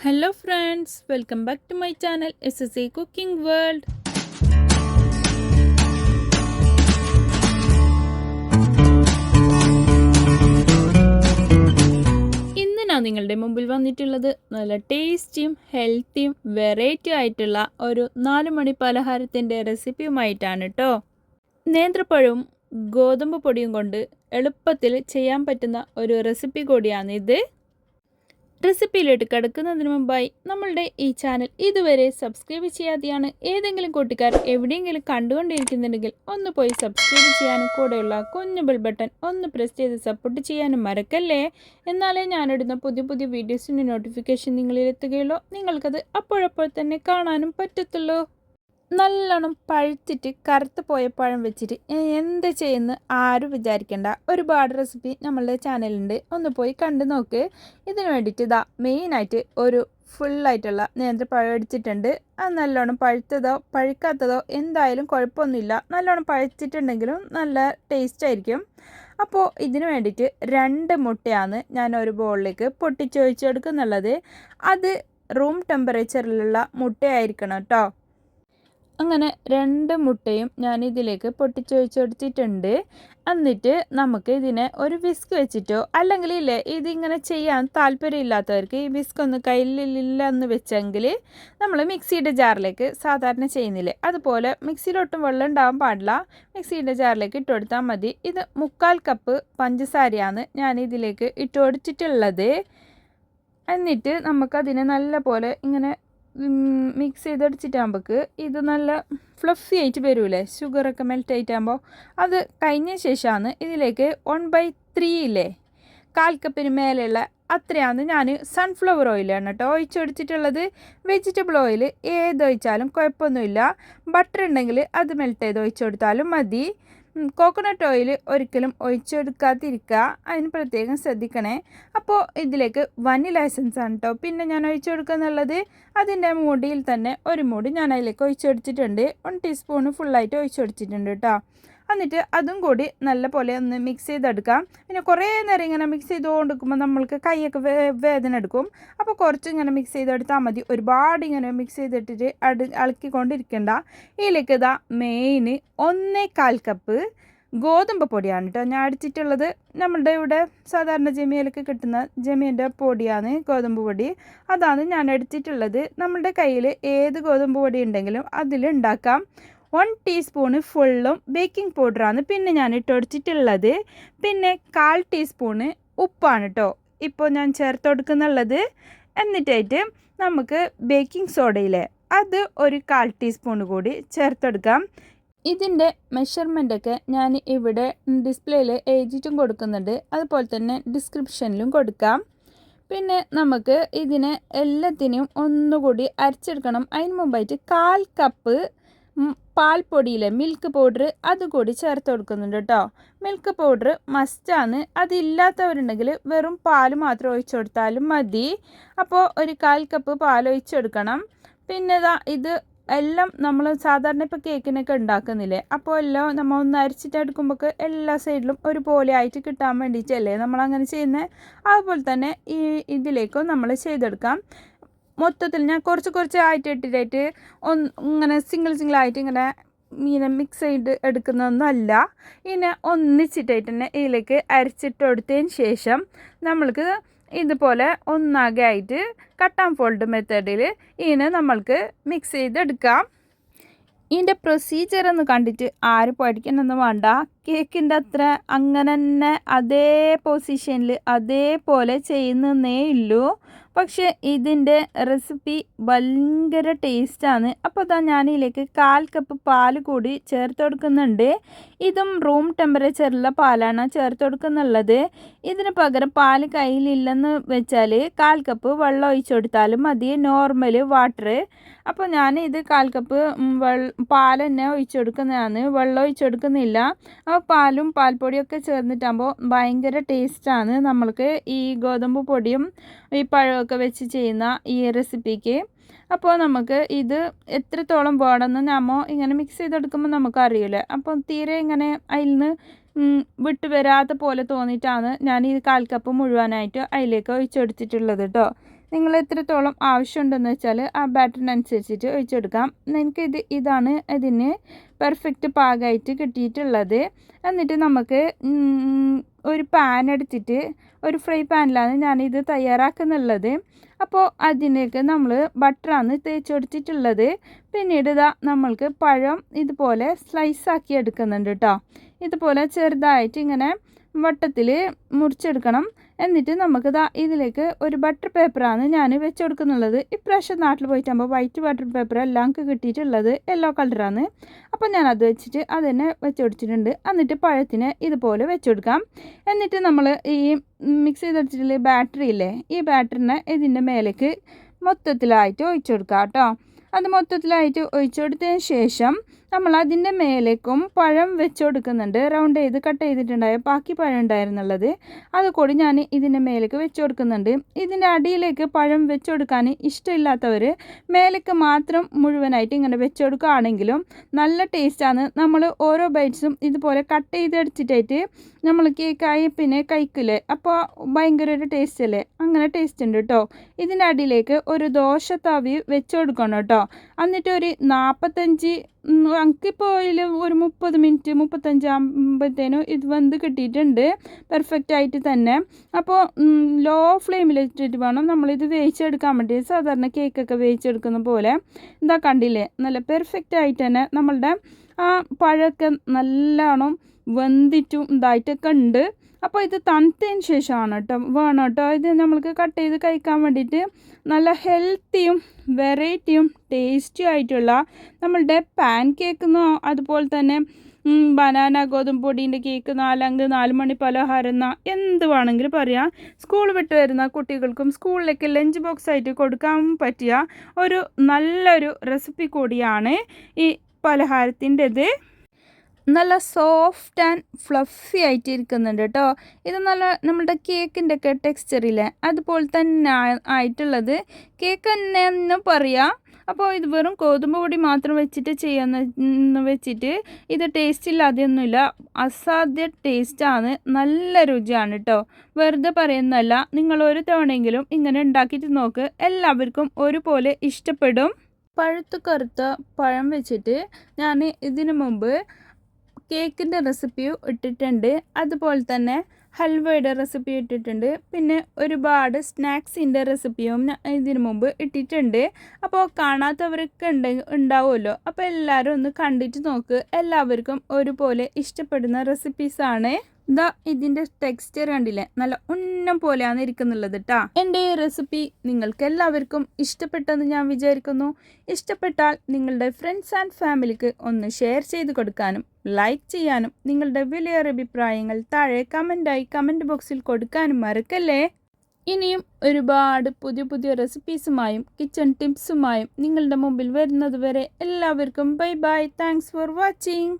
Hello friends welcome back to my channel S S A cooking world ഇന്ന് ഞാൻ നിങ്ങളുടെ മുമ്പിൽ വന്നിട്ടുള്ളത് നല്ല ടേസ്റ്റിയും ഹെൽത്തിയും വെറൈറ്റി ആയിട്ടുള്ള ഒരു നാല് മണി പലഹാരത്തിന്റെ റെസിപ്പിയുമായിട്ടാണ് കേട്ടോ നേന്ത്രപ്പഴവും ഗോതമ്പ് പൊടിയും കൊണ്ട് എളുപ്പത്തിൽ ചെയ്യാൻ പറ്റുന്ന ഒരു റെസിപ്പി കൂടിയാണിത്. റെസിപ്പിയിലോട്ട് കിടക്കുന്നതിന് മുമ്പായി നമ്മളുടെ ഈ ചാനൽ ഇതുവരെ സബ്സ്ക്രൈബ് ചെയ്യാതെയാണ് ഏതെങ്കിലും കൂട്ടുകാർ എവിടെയെങ്കിലും കണ്ടുകൊണ്ടിരിക്കുന്നുണ്ടെങ്കിൽ ഒന്ന് പോയി സബ്സ്ക്രൈബ് ചെയ്യാനും കൂടെയുള്ള കുഞ്ഞു ബെൽ ബട്ടൺ ഒന്ന് പ്രസ് ചെയ്ത് സപ്പോർട്ട് ചെയ്യാനും മറക്കല്ലേ? എന്നാലേ ഞാനിടുന്ന പുതിയ പുതിയ വീഡിയോസിന്റെ നോട്ടിഫിക്കേഷൻ നിങ്ങളിൽ എത്തുകയുള്ളൂ നിങ്ങൾക്കത് അപ്പോഴപ്പോൾ തന്നെ കാണാനും പറ്റത്തുള്ളൂ. നല്ലോണം പഴുത്തിട്ട് കറുത്ത് പോയ പഴം വെച്ചിട്ട് എന്ത് ചെയ്യുന്നു ആരും വിചാരിക്കേണ്ട. ഒരുപാട് റെസിപ്പി നമ്മളുടെ ചാനലുണ്ട് ഒന്ന് പോയി കണ്ടു നോക്ക്. ഇതിന് വേണ്ടിയിട്ട് ഇതാ മെയിനായിട്ട് ഒരു ഫുള്ളായിട്ടുള്ള നേന്ത്രപ്പഴം എടുത്തിട്ടുണ്ട്. അത് നല്ലോണം പഴുത്തതോ പഴുക്കാത്തതോ എന്തായാലും കുഴപ്പമൊന്നുമില്ല. നല്ലോണം പഴുത്തിട്ടുണ്ടെങ്കിലും നല്ല ടേസ്റ്റ് ആയിരിക്കും. അപ്പോൾ ഇതിന് വേണ്ടിയിട്ട് രണ്ട് മുട്ടയാണ് ഞാൻ ഒരു ബോളിലേക്ക് പൊട്ടിച്ചൊഴിച്ചെടുക്കുന്നുള്ളത്. അത് റൂം ടെമ്പറേച്ചറിലുള്ള മുട്ടയായിരിക്കണം കേട്ടോ. അങ്ങനെ രണ്ട് മുട്ടയും ഞാൻ ഇതിലേക്ക് പൊട്ടിച്ചൊഴിച്ചെടുത്തിട്ടുണ്ട് എന്നിട്ട് നമുക്ക് ഇതിനെ ഒരു വിസ്ക് വെച്ചിട്ടോ അല്ലെങ്കിൽ ഇല്ലേ ഇതിങ്ങനെ ചെയ്യാൻ താല്പര്യമില്ലാത്തവർക്ക് ഈ വിസ്ക് ഒന്ന് കയ്യിലില്ല എന്ന് വെച്ചെങ്കിൽ നമ്മൾ മിക്സിയുടെ ജാറിലേക്ക് സാധാരണ ചെയ്യുന്നില്ലേ? അതുപോലെ മിക്സിയിലൊട്ടും വെള്ളം ഉണ്ടാവാൻ പാടില്ല. മിക്സിയുടെ ജാറിലേക്ക് ഇട്ട് കൊടുത്താൽ മതി. ഇത് മുക്കാൽ കപ്പ് പഞ്ചസാരയാണ് ഞാൻ ഇതിലേക്ക് ഇട്ട് കൊടുത്തിട്ടുള്ളത്. എന്നിട്ട് നമുക്കതിനെ നല്ല പോലെ ഇങ്ങനെ മിക്സ് ചെയ്തടിച്ചിട്ടാകുമ്പോൾക്ക് ഇത് നല്ല ഫ്ലഫി ആയിട്ട് വരൂലേ ഷുഗറൊക്കെ മെൽറ്റ് ആയിട്ടാകുമ്പോൾ അത് കഴിഞ്ഞ ശേഷമാണ് ഇതിലേക്ക് വൺ ബൈ ത്രീ ഇല്ലേ? കാൽ കപ്പിന് മേലെയുള്ള അത്രയാണ് ഞാൻ സൺഫ്ലവർ ഓയിലാണ് കേട്ടോ. ഒഴിച്ചൊടിച്ചിട്ടുള്ളത് വെജിറ്റബിൾ ഓയിൽ ഏതൊഴിച്ചാലും കുഴപ്പമൊന്നുമില്ല. ബട്ടർ ഉണ്ടെങ്കിൽ അത് മെൽറ്റ് ചെയ്ത് ഒഴിച്ചെടുത്താലും മതി. കോക്കനട്ട് ഓയിൽ ഒരിക്കലും ഒഴിച്ചെടുക്കാതിരിക്കുക. അതിന് പ്രത്യേകം ശ്രദ്ധിക്കണേ. അപ്പോൾ ഇതിലേക്ക് വനില എസൻസ് ആണ് കേട്ടോ പിന്നെ ഞാൻ ഒഴിച്ചെടുക്കുന്നുള്ളത് അതിന്റെ മൂടിയിൽ തന്നെ ഒരു മൂടി ഞാൻ അതിലേക്ക് ഒഴിച്ചെടുത്തിട്ടുണ്ട് വൺ ടീസ്പൂണ് ഫുള്ളായിട്ട് ഒഴിച്ചെടുത്തിട്ടുണ്ട് കേട്ടോ എന്നിട്ട് അതും കൂടി നല്ല പോലെ ഒന്ന് മിക്സ് ചെയ്തെടുക്കാം. പിന്നെ കുറേ നേരം ഇങ്ങനെ മിക്സ് ചെയ്തുകൊണ്ടിരിക്കുമ്പോൾ നമ്മൾക്ക് കൈയൊക്കെ വേദന എടുക്കും. അപ്പോൾ കുറച്ച് ഇങ്ങനെ മിക്സ് ചെയ്തെടുത്താൽ മതി. ഒരുപാട് ഇങ്ങനെ മിക്സ് ചെയ്തിട്ടിട്ട് അടി ഇളക്കിക്കൊണ്ടിരിക്കണ്ട ഇതിലേക്ക് ഇതാ മെയിന് ഒന്നേ കാൽ കപ്പ് ഗോതമ്പ് പൊടിയാണ് കേട്ടോ ഞാൻ അടിച്ചിട്ടുള്ളത്. നമ്മളുടെ ഇവിടെ സാധാരണ ജമിയിലൊക്കെ കിട്ടുന്ന ജമീന്റെ പൊടിയാണ് ഗോതമ്പ് പൊടി. അതാണ് ഞാൻ അടിച്ചിട്ടുള്ളത്. നമ്മളുടെ കയ്യിൽ ഏത് ഗോതമ്പ് പൊടി ഉണ്ടെങ്കിലും അതിൽ ഉണ്ടാക്കാം. വൺ ടീസ്പൂണ് ഫുള്ളും ബേക്കിംഗ് പൗഡറാണ് പിന്നെ ഞാൻ ഇട്ടൊടിച്ചിട്ടുള്ളത് പിന്നെ കാൽ ടീസ്പൂണ് ഉപ്പാണ് കേട്ടോ ഇപ്പോൾ ഞാൻ ചേർത്ത് കൊടുക്കുന്നുള്ളത്. എന്നിട്ടായിട്ട് നമുക്ക് ബേക്കിംഗ് സോഡയിലെ അത് ഒരു കാൽ ടീസ്പൂൺ കൂടി ചേർത്തെടുക്കാം ഇതിന്റെ മെഷർമെന്റൊക്കെ ഞാൻ ഇവിടെ ഡിസ്പ്ലേയിൽ എഴുതിയിട്ടും കൊടുക്കുന്നുണ്ട്. അതുപോലെ തന്നെ ഡിസ്ക്രിപ്ഷനിലും കൊടുക്കാം. പിന്നെ നമുക്ക് ഇതിനെ എല്ലാത്തിനെയും ഒന്നുകൂടി അരച്ചെടുക്കണം. അതിന് മുമ്പായിട്ട് കാൽ കപ്പ് പാൽപ്പൊടിയിലെ മിൽക്ക് പൗഡർ അതുകൂടി ചേർത്ത് കൊടുക്കുന്നുണ്ട് കേട്ടോ മിൽക്ക് പൗഡർ മസ്റ്റാണ് അതില്ലാത്തവരുണ്ടെങ്കിൽ വെറും പാൽ മാത്രം ഒഴിച്ചു കൊടുത്താലും മതി. അപ്പോൾ ഒരു കാൽ കപ്പ് പാൽ ഒഴിച്ചു കൊടുക്കണം. പിന്നെ ഇത് എല്ലാം നമ്മൾ സാധാരണ ഇപ്പോൾ കേക്കിനൊക്കെ ഉണ്ടാക്കുന്നില്ലേ? അപ്പോൾ എല്ലാം നമ്മൾ ഒന്ന് അരിച്ചിട്ടെടുക്കുമ്പോൾ എല്ലാ സൈഡിലും ഒരുപോലെ ആയിട്ട് കിട്ടാൻ വേണ്ടിയിട്ടല്ലേ നമ്മൾ അങ്ങനെ ചെയ്യുന്നത് അതുപോലെ തന്നെ ഈ ഇതിലേക്കും നമ്മൾ ചെയ്തെടുക്കാം. മൊത്തത്തിൽ ഞാൻ കുറച്ച് കുറച്ച് ആയിട്ട് ഇട്ടിട്ടായിട്ട് ഒന്ന് ഇങ്ങനെ സിംഗിൾ സിംഗിൾ ആയിട്ട് ഇങ്ങനെ മീനെ മിക്സ് ചെയ്ത് എടുക്കുന്നതൊന്നുമല്ല. ഇങ്ങനെ ഒന്നിച്ചിട്ടായിട്ട് തന്നെ ഇതിലേക്ക് അരച്ചിട്ട് കൊടുത്തതിന് ശേഷം നമ്മൾക്ക് ഇതുപോലെ ഒന്നാകെ ആയിട്ട് കട്ട് ആൻഡ് ഫോൾഡ് മെത്തേഡിൽ ഇതിനെ നമ്മൾക്ക് മിക്സ് ചെയ്തെടുക്കാം. ഇതിന്റെ പ്രൊസീജിയർ ഒന്ന് കണ്ടിട്ട് ആരും പഠിക്കണമെന്ന് വേണ്ട. കേക്കിന്റെ അത്ര അങ്ങനെ തന്നെ അതേ പൊസിഷനിൽ അതേപോലെ ചെയ്യുന്നേ ഉള്ളൂ പക്ഷെ ഇതിന്റെ റെസിപ്പി ഭയങ്കര ടേസ്റ്റാണ് അപ്പോൾ അതാ ഞാനിതിലേക്ക് കാൽ കപ്പ് പാൽ കൂടി ചേർത്ത് കൊടുക്കുന്നുണ്ട്. ഇതും റൂം ടെമ്പറേച്ചറിലുള്ള പാലാണ് ചേർത്ത് കൊടുക്കുന്നുള്ളത്. ഇതിന് പകരം പാൽ കയ്യിലില്ലെന്ന് വെച്ചാൽ കാൽ കപ്പ് വെള്ളം ഒഴിച്ചു കൊടുത്താലും മതി. നോർമൽ വാട്ടർ അപ്പോൾ ഞാൻ ഇത് കാൽ കപ്പ് പാൽ തന്നെ ഒഴിച്ചു കൊടുക്കുന്നതാണ്. വെള്ളം ഒഴിച്ചു കൊടുക്കുന്നില്ല. അപ്പോൾ പാലും പാൽപ്പൊടിയൊക്കെ ചേർന്നിട്ടാകുമ്പോൾ ഭയങ്കര ടേസ്റ്റാണ് നമ്മൾക്ക് ഈ ഗോതമ്പ് പൊടിയും ഈ പഴമൊക്കെ വെച്ച് ചെയ്യുന്ന ഈ റെസിപ്പിക്ക്. അപ്പോൾ നമുക്ക് ഇത് എത്രത്തോളം വേണമെന്ന് നമ്മൾ ഇങ്ങനെ മിക്സ് ചെയ്തെടുക്കുമ്പോൾ നമുക്ക് അറിയില്ല. അപ്പോൾ തീരെ ഇങ്ങനെ അതിൽ നിന്ന് വിട്ടുവരാത്ത പോലെ തോന്നിയിട്ടാണ് ഞാൻ ഈ കാൽ കപ്പ് മുഴുവനായിട്ട് അതിലേക്ക് ഒഴിച്ചെടുത്തിട്ടുള്ളത് കേട്ടോ നിങ്ങൾ എത്രത്തോളം ആവശ്യമുണ്ടെന്ന് വെച്ചാൽ ആ ബാറ്ററിനനുസരിച്ചിട്ട് ഒഴിച്ചെടുക്കാം. എനിക്ക് ഇത് ഇതാണ് ഇതിന് പെർഫെക്റ്റ് പാകമായിട്ട് കിട്ടിയിട്ടുള്ളത്. എന്നിട്ട് നമുക്ക് ഒരു പാൻ എടുത്തിട്ട് ഒരു ഫ്രൈ പാനിലാണ് ഞാനിത് തയ്യാറാക്കുന്നുള്ളത്. അപ്പോൾ അതിലേക്ക് നമ്മൾ ബട്ടറാണ് തേച്ച് കൊടുത്തിട്ടുള്ളത്. പിന്നീട് ഇതാ നമ്മൾക്ക് പഴം ഇതുപോലെ സ്ലൈസ് ആക്കി എടുക്കുന്നുണ്ട് കേട്ടോ ഇതുപോലെ ചെറുതായിട്ട് ഇങ്ങനെ വട്ടത്തിൽ മുറിച്ചെടുക്കണം. എന്നിട്ട് നമുക്ക് ദാ ഇതിലേക്ക് ഒരു ബട്ടർ പേപ്പറാണ് ഞാൻ വെച്ച് കൊടുക്കുന്നുള്ളത് ഇപ്രാവശ്യം നാട്ടിൽ പോയിട്ടാകുമ്പോൾ വൈറ്റ് ബട്ടർ പേപ്പർ എല്ലാം കിട്ടിയിട്ടുള്ളത് യെല്ലോ കളറാണ് അപ്പോൾ ഞാൻ അത് വെച്ചിട്ട് അത് തന്നെ വെച്ച് കൊടുത്തിട്ടുണ്ട് എന്നിട്ട് പഴത്തിന് ഇതുപോലെ വെച്ച് കൊടുക്കാം എന്നിട്ട് നമ്മൾ ഈ മിക്സ് ചെയ്ത് ചെയ്തെടുത്തിട്ടുള്ള ബാറ്ററി ഇല്ലേ ഈ ബാറ്ററിനെ ഇതിന്റെ മേലേക്ക് മൊത്തത്തിലായിട്ട് ഒഴിച്ചു കൊടുക്കാം കേട്ടോ അത് മൊത്തത്തിലായിട്ട് ഒഴിച്ചു കൊടുത്തതിന് ശേഷം നമ്മൾ അതിന്റെ മേലേക്കും പഴം വെച്ച് കൊടുക്കുന്നുണ്ട് റൗണ്ട് ചെയ്ത് കട്ട് ചെയ്തിട്ടുണ്ടായ ബാക്കി പഴം ഉണ്ടായിരുന്നുള്ളത്. അത് കൂടി ഞാൻ ഇതിന്റെ മേലേക്ക് വെച്ച് കൊടുക്കുന്നുണ്ട് ഇതിന്റെ അടിയിലേക്ക് പഴം വെച്ച് കൊടുക്കാൻ ഇഷ്ടമില്ലാത്തവർ മേലേക്ക് മാത്രം മുഴുവനായിട്ട് ഇങ്ങനെ വെച്ച് കൊടുക്കുകയാണെങ്കിലും നല്ല ടേസ്റ്റാണ്. നമ്മൾ ഓരോ ബൈറ്റ്സും ഇതുപോലെ കട്ട് ചെയ്തെടുത്തിട്ടായിട്ട് നമ്മൾ കേക്കായി പിന്നെ കഴിക്കില്ലേ? അപ്പോൾ ഭയങ്കര ഒരു ടേസ്റ്റ് അല്ലേ? അങ്ങനെ ടേസ്റ്റ് ഉണ്ട് കേട്ടോ ഇതിന്റെ അടിയിലേക്ക് ഒരു ദോശ തവി വെച്ച് കൊടുക്കണം കേട്ടോ എന്നിട്ട് ഒരു നാൽപ്പത്തഞ്ച് എനിക്കിപ്പോൾ ഇതിൽ ഒരു മുപ്പത് മിനിറ്റ് മുപ്പത്തഞ്ച് ആകുമ്പോഴത്തേനും ഇത് വന്ന് കിട്ടിയിട്ടുണ്ട്. പെർഫെക്റ്റ് ആയിട്ട് തന്നെ. അപ്പോൾ ലോ ഫ്ലെയിമിൽ ഇട്ടിട്ട് വേണം നമ്മളിത് വേവിച്ചെടുക്കാൻ വേണ്ടി. സാധാരണ കേക്കൊക്കെ വേവിച്ചെടുക്കുന്ന പോലെ. എന്താ കണ്ടില്ലേ? നല്ല പെർഫെക്റ്റ് ആയിട്ട് തന്നെ നമ്മളുടെ ആ പഴമൊക്കെ നല്ലോണം വെന്തിട്ടും ഇതായിട്ടൊക്കെ ഉണ്ട്. അപ്പോൾ ഇത് തണുത്തതിന് ശേഷമാണ് കേട്ടോ വേണം കേട്ടോ. ഇത് നമ്മൾക്ക് കട്ട് ചെയ്ത് കഴിക്കാൻ വേണ്ടിയിട്ട് നല്ല ഹെൽത്തിയും വെറൈറ്റിയും ടേസ്റ്റിയും ആയിട്ടുള്ള നമ്മളുടെ പാൻ കേക്കെന്നോ അതുപോലെ തന്നെ ബനാന ഗോതമ്പ് പൊടീന്റെ കേക്ക് നാലങ്ക് നാല് മണി പലഹാരം എന്നാ എന്ത് വേണമെങ്കിലും പറയാം. സ്കൂൾ വിട്ട് വരുന്ന കുട്ടികൾക്കും സ്കൂളിലേക്ക് ലഞ്ച് ബോക്സ് ആയിട്ട് കൊടുക്കാൻ പറ്റിയ ഒരു നല്ലൊരു റെസിപ്പി കൂടിയാണ് ഈ പലഹാരത്തിന്റെത്. നല്ല സോഫ്റ്റ് ആൻഡ് ഫ്ലഫി ആയിട്ട് ഇരിക്കുന്നുണ്ട് കേട്ടോ ഇത് നല്ല നമ്മുടെ കേക്കിന്റെ ഒക്കെ ടെക്സ്ചറിലെ അതുപോലെ തന്നെ ആയിട്ടുള്ളത്. കേക്ക് തന്നെ എന്ന് പറയാം. അപ്പോൾ ഇത് വെറും ഗോതമ്പ് പൊടി മാത്രം വെച്ചിട്ട് ചെയ്യാന്ന് വെച്ചിട്ട് ഇത് ടേസ്റ്റ് ഇല്ലാതെയൊന്നുമില്ല. അസാധ്യ ടേസ്റ്റാണ് നല്ല രുചിയാണ് കേട്ടോ വെറുതെ പറയുന്നതല്ല. നിങ്ങൾ ഒരു തവണയെങ്കിലും ഇങ്ങനെ ഉണ്ടാക്കിയിട്ട് നോക്ക്. എല്ലാവർക്കും ഒരുപോലെ ഇഷ്ടപ്പെടും. പഴുത്ത് കറുത്ത പഴം വെച്ചിട്ട് ഞാൻ ഇതിനു മുമ്പ് കേക്കിന്റെ റെസിപ്പിയും ഇട്ടിട്ടുണ്ട്. അതുപോലെ തന്നെ ഹൽവയുടെ റെസിപ്പി ഇട്ടിട്ടുണ്ട്. പിന്നെ ഒരുപാട് സ്നാക്സിന്റെ റെസിപ്പിയും ഇതിന് മുമ്പ് ഇട്ടിട്ടുണ്ട്. അപ്പോൾ കാണാത്തവർക്ക് ഉണ്ട് ഉണ്ടാവുമല്ലോ. അപ്പോൾ എല്ലാവരും ഒന്ന് കണ്ടിട്ട് നോക്ക്. എല്ലാവർക്കും ഒരുപോലെ ഇഷ്ടപ്പെടുന്ന റെസിപ്പീസാണ്. ഇതാ ഇതിന്റെ ടെക്സ്ചർ കണ്ടില്ലേ? നല്ല ഉന്നം പോലെയാണ് ഇരിക്കുന്നുള്ളത് കേട്ടാ എന്റെ ഈ റെസിപ്പി നിങ്ങൾക്ക് എല്ലാവർക്കും ഇഷ്ടപ്പെട്ടെന്ന് ഞാൻ വിചാരിക്കുന്നു. ഇഷ്ടപ്പെട്ടാൽ നിങ്ങളുടെ ഫ്രണ്ട്സ് ആൻഡ് ഫാമിലിക്ക് ഒന്ന് ഷെയർ ചെയ്ത് കൊടുക്കാനും ലൈക്ക് ചെയ്യാനും നിങ്ങളുടെ വിലയേറെ അഭിപ്രായങ്ങൾ താഴെ കമന്റായി കമന്റ് ബോക്സിൽ കൊടുക്കാനും മറക്കല്ലേ? ഇനിയും ഒരുപാട് പുതിയ പുതിയ റെസിപ്പീസുമായും കിച്ചൺ ടിപ്സുമായും നിങ്ങളുടെ മുമ്പിൽ വരുന്നതുവരെ എല്ലാവർക്കും bye bye thanks for watching